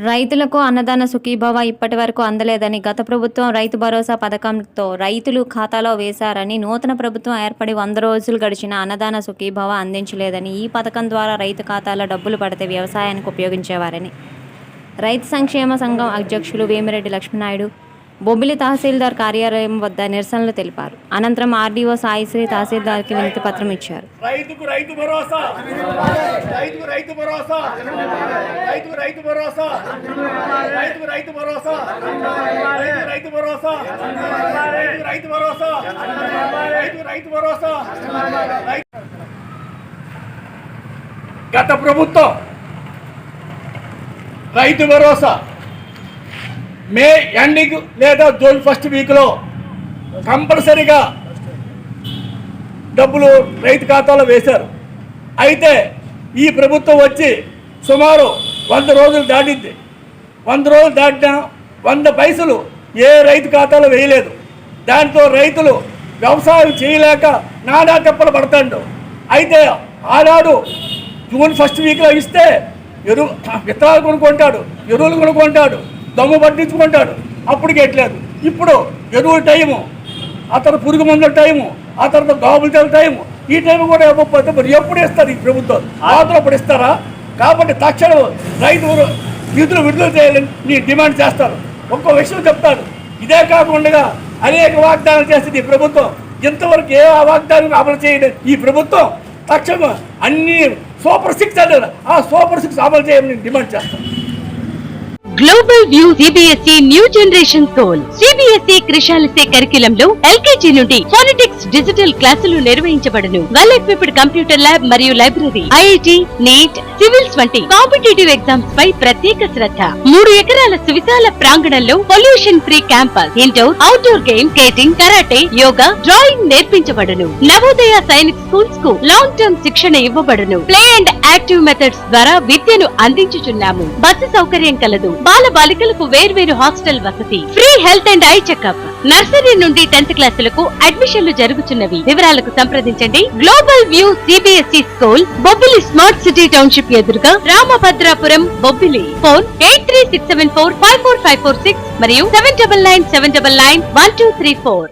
రైతులకు అన్నదాన సుఖీభవ ఇప్పటి వరకు అందలేదని గత ప్రభుత్వం రైతు భరోసా పథకంతో రైతులు ఖాతాలో వేశారని నూతన ప్రభుత్వం ఏర్పడి వంద రోజులు గడిచిన అన్నదాన సుఖీభవ అందించలేదని ఈ పథకం ద్వారా రైతు ఖాతాలో డబ్బులు పడితే వ్యవసాయానికి ఉపయోగించేవారని. రైతు సంక్షేమ సంఘం అధ్యక్షులు వేమిరెడ్డి లక్ష్మీనాయుడు బొబ్బిలి తహసీల్దార్ కార్యాలయం వద్ద నిరసనలు తెలిపారు. అనంతరం ఆర్డీఓ సాయిశ్రీ తహసీల్దార్కి వినతి పత్రం ఇచ్చారు. రైతుకు రైతు భరోసా! రైతుకు రైతు భరోసా! రైతుకు రైతు భరోసా! రైతుకు రైతు భరోసా! రైతుకు రైతు భరోసా! రైతు రైతు భరోసా! రైతు రైతు భరోసా! రై- గత ప్రభుత్వం రైతు భరోసా! మే ఎండింగ్ లేదా జూన్ ఫస్ట్ వీక్లో కంపల్సరీగా డబ్బులు రైతు ఖాతాలో వేశారు. అయితే ఈ ప్రభుత్వం వచ్చి సుమారు వంద రోజులు దాటింది. వంద రోజులు దాటిన వంద పైసలు ఏ రైతు ఖాతాలో వేయలేదు. దాంతో రైతులు వ్యవసాయం చేయలేక నానా తెప్పలు పడతాడు. అయితే ఆనాడు జూన్ ఫస్ట్ వీక్లో ఇస్తే ఎరువు విత్తనాలు కొనుక్కుంటాడు ఎరువులు కొనుక్కుంటాడు. దమ్ము పట్టించుకుంటాడు. అప్పుడు ఎట్లేదు ఇప్పుడు ఎరువుల టైము ఆ తర్వాత పురుగు మందుల టైము ఆ తర్వాత గాబులు తెల టైము ఈ టైం కూడా ఇవ్వకపోతే మరి ఎప్పుడు ఇస్తారు ఈ ప్రభుత్వం? ఆతలు అప్పుడు ఇస్తారా? కాబట్టి తక్షణం రైతు నిధులు విడుదల చేయాలని నీ డిమాండ్ చేస్తారు. ఒక్క విషయం చెప్తాడు ఇదే కాకుండా అనేక వాగ్దానాలు చేస్తుంది ఈ ప్రభుత్వం. ఇంతవరకు ఏ వాగ్దానం అమలు చేయలేదు ఈ ప్రభుత్వం. తక్షణం అన్ని సూపర్ సిక్స్ అన్నారు. ఆ సూపర్ సిక్స్ అమలు చేయమని డిమాండ్ చేస్తాను global view CBSE new generation school CBSE క్రిషాలిసే curriculum లో ఎల్కేజీ నుండి ఫోనెటిక్స్ డిజిటల్ క్లాసులు నిర్వహించబడును. వెల్ ఎక్విప్డ్ కంప్యూటర్ ల్యాబ్ మరియు లైబ్రరీ ఐఐటి నీట్ సివిల్స్ వంటి కాంపిటేటివ్ ఎగ్జామ్స్ పై ప్రత్యేక శ్రద్ధ. మూడు ఎకరాల సువిశాల ప్రాంగణంలో pollution free campus indoor outdoor game skating karate yoga drawing నేర్పించబడును. Navodaya Sainik స్కూల్స్కు లాంగ్ టర్మ్ శిక్షణ ఇవ్వబడును. ప్లే అండ్ యాక్టివ్ మెథడ్స్ ద్వారా విద్యను అందించుచున్నాము. బస్సు సౌకర్యం కలదు. బాల బాలికలకు వేర్వేరు హాస్టల్ వసతి. Free health and eye checkup. Nursery నుండి టెన్త్ క్లాసులకు అడ్మిషన్లు జరుగుతున్నవి వివరాలకు సంప్రదించండి. Global view CBSE school Bobbili smart city township ఎదురుగా Ramabhadrapuram Bobbili. Phone eight three six seven four five four five four six మరియు seven double nine seven double nine one two three four.